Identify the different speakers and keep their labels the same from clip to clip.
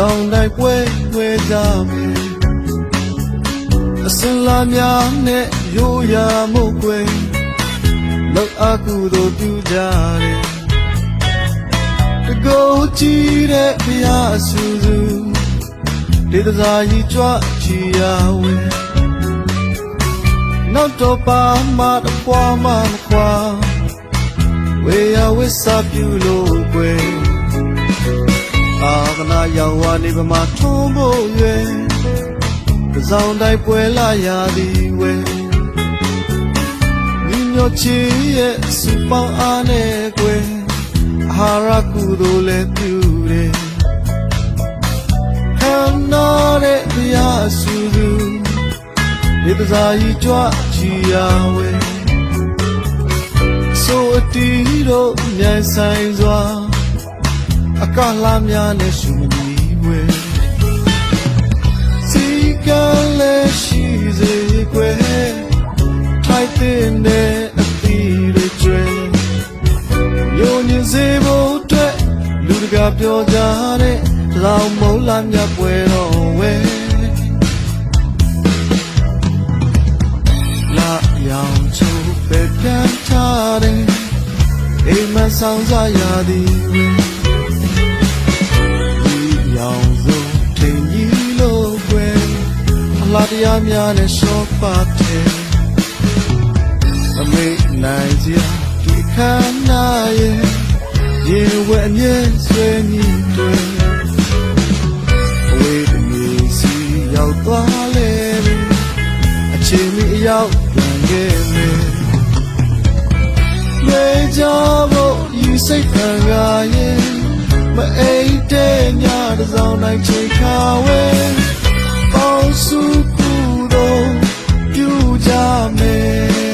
Speaker 1: ဆောင်တိုင်းပွဲဝဲကြမယ်အစလာများနဲ့ရိုးရာမို့ကွယ်လောက်အကူတို့ပြူကြတယ်တကောကြည့်တဲ့ဖရာအဆူဆူဒေသစာကြီးကြွချီယာဝဲနောက်တော့ပါမတပွားမမခွာဝေယဝစ်စာပြူလို့ကွယ် အာသနာရောက်ဝါနေပမာထုံးဖို့ရွယ်တစောင်းတိုင်းပွဲလာရသည်ဝဲညီညွတ်ချစ်ရဲ့စူပေါင်းအားနဲ့ကွယ်အာဟာရကုသိုလ်လည်းပြုတယ်ခံနာတဲ့ဘုရားဆူသူဒီပဇာကြီးကြွချီရဝဲဆိုအတီးတို့မြိုင်ဆိုင်စွာ အကလာများနဲ့ရှုမနီဝဲစီကလည်းရှိစေကွယ်ထိုက်တဲ့နဲ့အသီးတွေကျွဲညိုညင်စေဖို့အတွက်လူတကာပြောကြတဲ့တောင်မုံလာမြတ်ပွဲတော်ဝဲလာရောင်ချိုးပဲပြန်ထားတဲ့အိမ်မဆောင်စားရသည်ဝဲ တရားများနဲ့ရှော့ပါတယ်မမေ့နိုင်စရာဒီခန္ဓာရဲ့ရင်ဝဲအမြဲဆွေးညီတွေအဝေးတမီစီရောက်သွားလေပြီအချိန်မီအရောက်ပြန်ခဲ့မယ်မေကြဖို့ဤစိတ်ခံရရဲ့မအိတ်တဲ့ညတစ်စောင်းတိုင်းချိန်ခါဝဲပေါင်းစု ကူတော့ပြုကြမယ်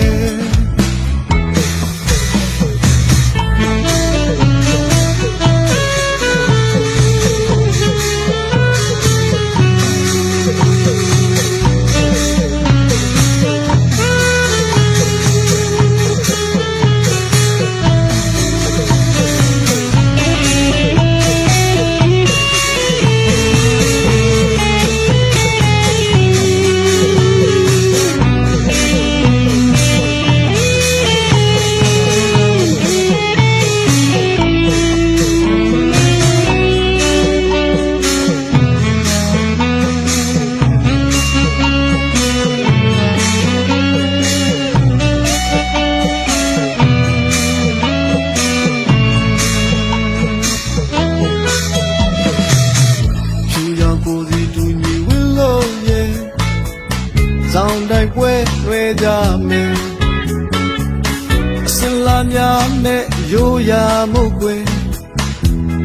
Speaker 1: ကိုယ်စီတူညီဝင်းလို့ရဲ့ဇောင်းတိုင်းပွဲရွေကြမယ်အစလာများနဲ့ရိုးရာမှုကွယ်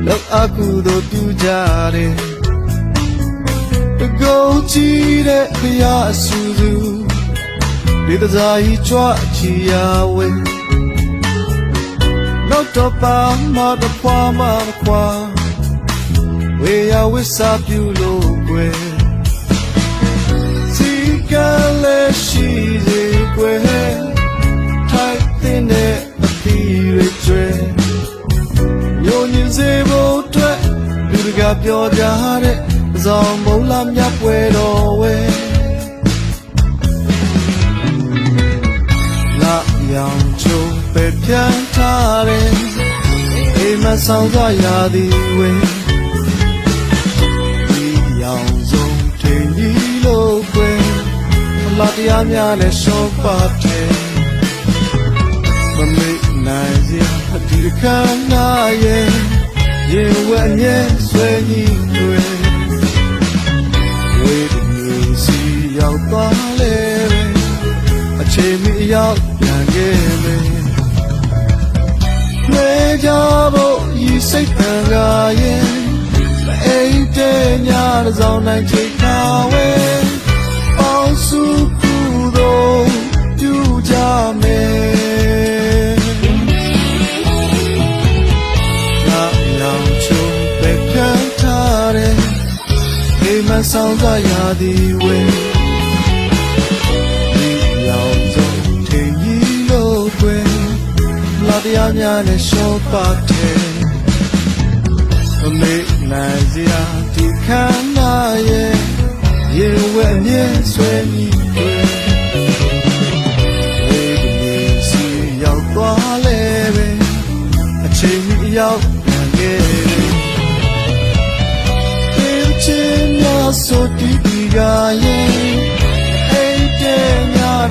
Speaker 1: လောက်အကူတို့ပြုကြတယ်တကောကြည့်တဲ့ဘုရားအဆူဆူဒီတစားကြီးကြွချီရဝဲနောက်တော့ပါမတပွားမခွာ ဝေယဝိစာပြုလို့ကွယ်စီကလည်းရှိစေကွယ်ထိုက်တဲ့အပီးတွေကျွဲညိုညင်စေဖို့အတွက်လူတကာပြောကြတဲ့ဇောင်းမုံလာမြတ်ပွဲတော်ဝဲလာရောင်ချိုးပဲပြန်ထားတဲ့အိမ်မဆောင်သွားရသည်ဝဲ တရားများနဲ့ရှော့ပါတယ်မမေ့နိုင်စရာဒီခန္ဓာရဲ့ရင်ဝဲအမြဲဆွေးညီတွေဝေးဒီစီရောက်သွားလေအချိန်မီအရောက်ပြန်ခဲ့မယ်မေကြဖို့ဤစိတ်ခံရရဲ့မအိမ်တဲ့ညတစ်စောင်းတိုင်းချိန်ခါဝဲ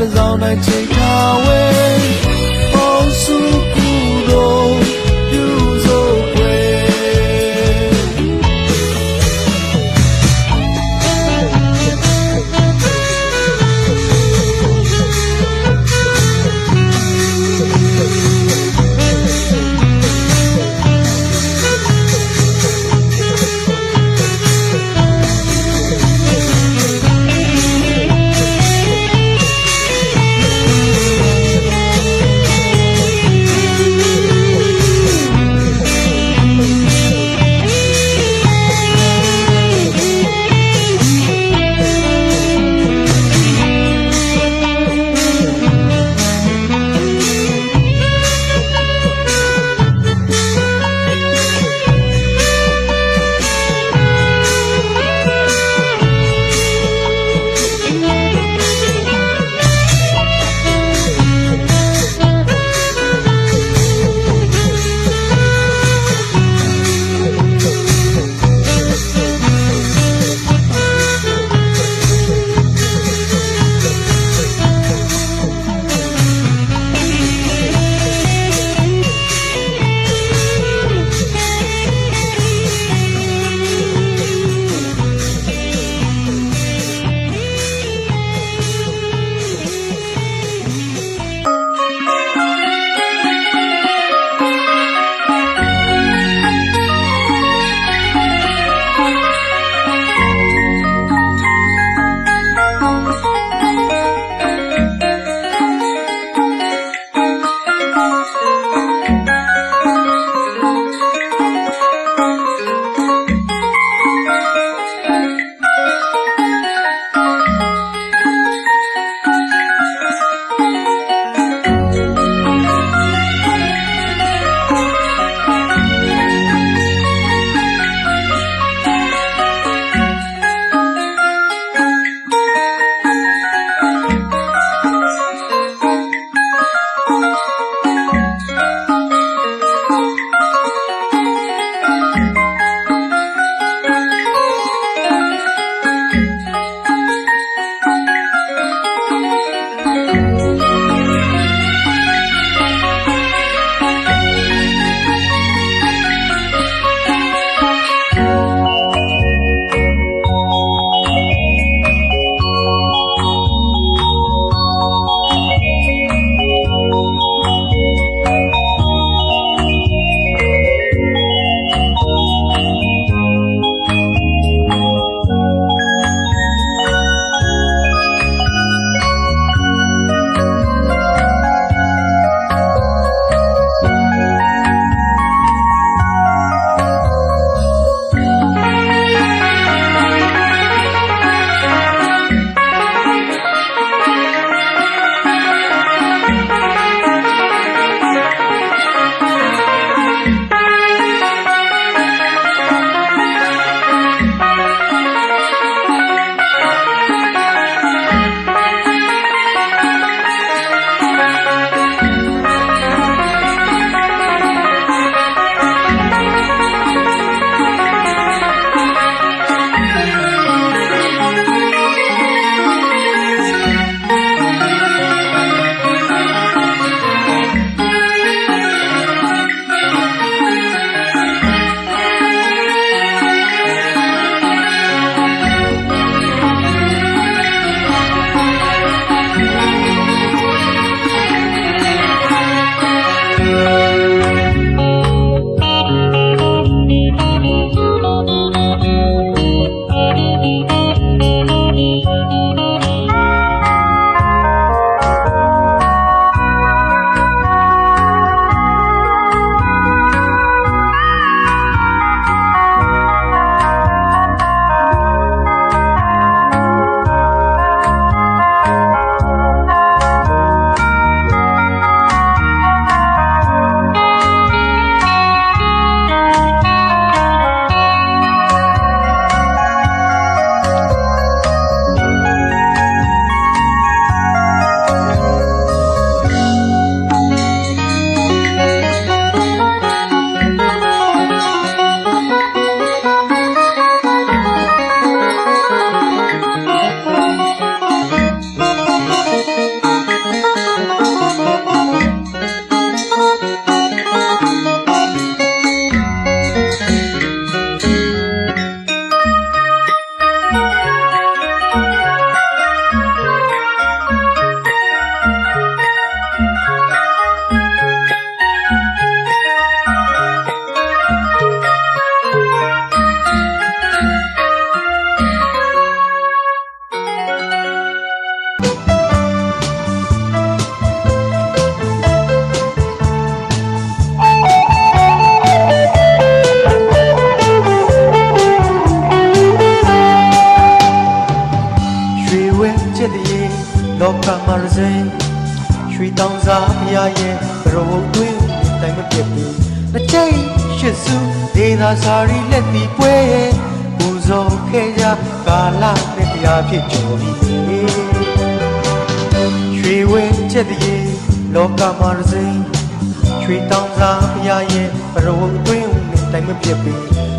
Speaker 1: is all night take away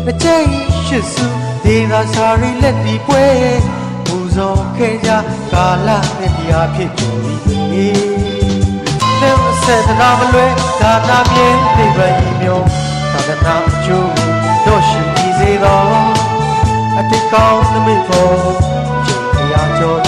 Speaker 1: ပြီတစ်ချိန်ရှစ်စု
Speaker 2: ဒေသာစာရီလက်တီပွဲရဲ့ပူဇော်ခဲ့ကြကာလနဲ့တရားဖြစ်ကြပြီတဲ့ဆက်သနာမလွဲဒါနာပြင်းနိဗ္ဗာန်ဤမျိုးသာသနာအကျိုးတို့ရှိပြီးစေသောအတိတ်ကောင်းသမိဖို့ချိန်တရားကျော်ဒီပွဲတော်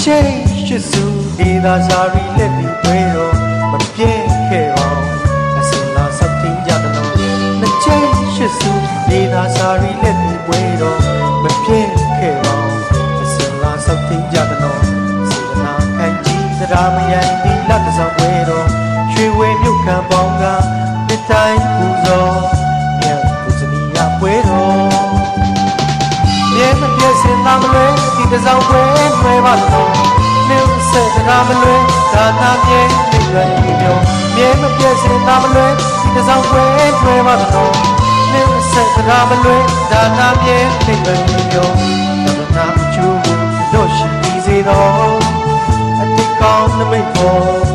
Speaker 2: မချိန်ရှိစုဒီသာစာရီလက်ပြီးပွဲတော်မပြည့်ခဲ့ပါဘူးအစင်လာစပ်တင်ကြတယ်လို့မချိန်ရှိစုဒီသာစာရီလက်ပြီးပွဲတော်မပြည့်ခဲ့ပါဘူးအစင်လာစပ်တင်ကြတယ်လို့စေတနာခံကြီးသရာမယန်ဒီလက်တစောင်းပွဲတော်ရွှေဝဲမြုပ်ခံပေါင်းကတစ်တိုင်းပူဇော် စင်သာမလွဲဒီတစ်စောင်းပွဲလွဲပါတော့မြဲဆက်တကားမလွဲဒါနာမြဲနေရည်မျိုးမြဲမပြည့်စင်သာမလွဲဒီတစ်စောင်းပွဲလွဲပါတော့မြဲဆက်တကားမလွဲဒါနာမြဲနေရည်မျိုးဒါနာချူတို့ရှိပြီးစေတော့အတိတ်ကောင်းနမိတ်ဖို့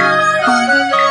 Speaker 3: 啊。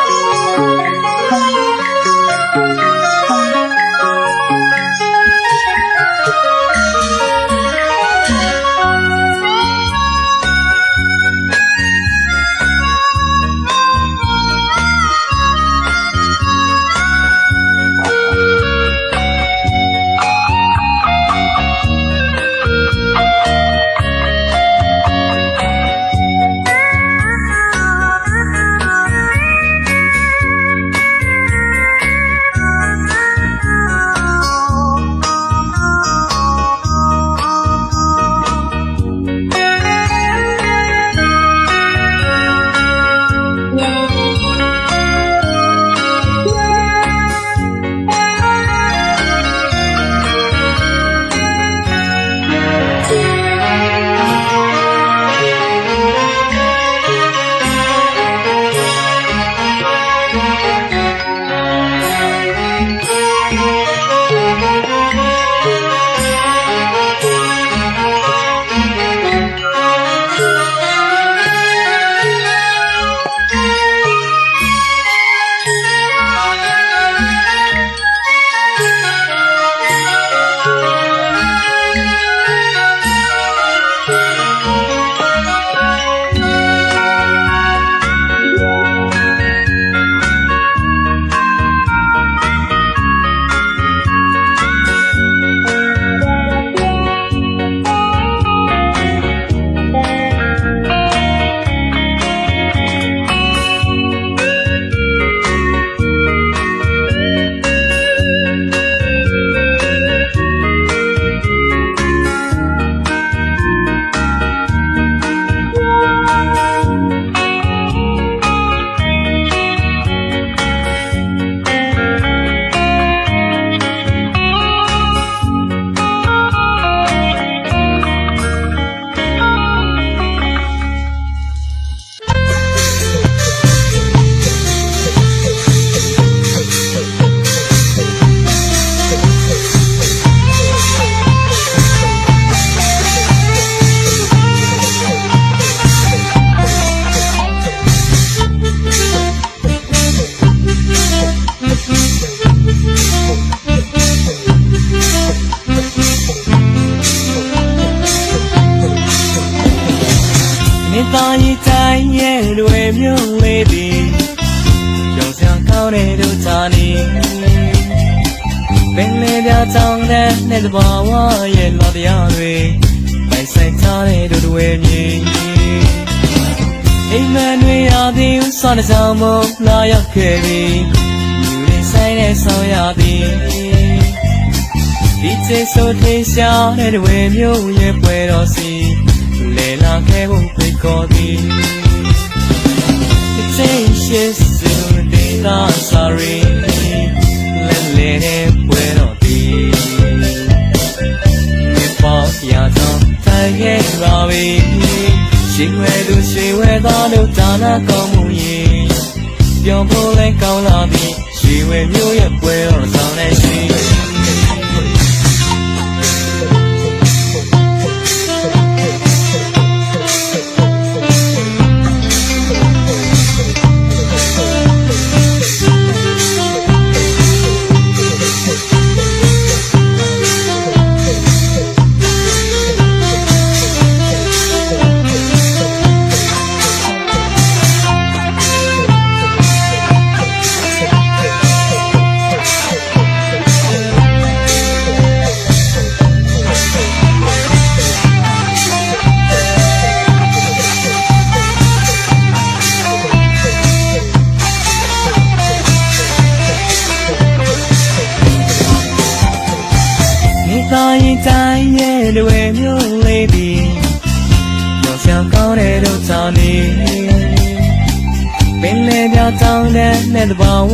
Speaker 3: င်တဲ့ဆောင်မလာရောက်ခဲ့ပြီလူတွေဆိုင်တဲ့ဆောင်ရသည်ဒီချေဆိုထေရှားတဲ့တွေမျိုးရဲ့ပွဲတော်စီလေလာခဲ့ဖို့ဖိတ်ခေါ်သည် Changes to data sorry let let it ပွဲတော်သည်မြေပေါ်ရတော့တိုင်းရဲ့ပါပြီ ရှင်ဝဲသူရှင်ဝဲသားတို့ဒါနာကောင်းမှုရင်ပြောဖို့လဲကောင်းလာပြီရှင်ဝဲမျိုးရဲ့ပွဲတော်ဆောင်နေရှိမိ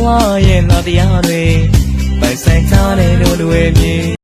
Speaker 3: ဝရဲ့လာတရားတွေပိုင်ဆိုင်ထားတဲ့တို့တွေမြည်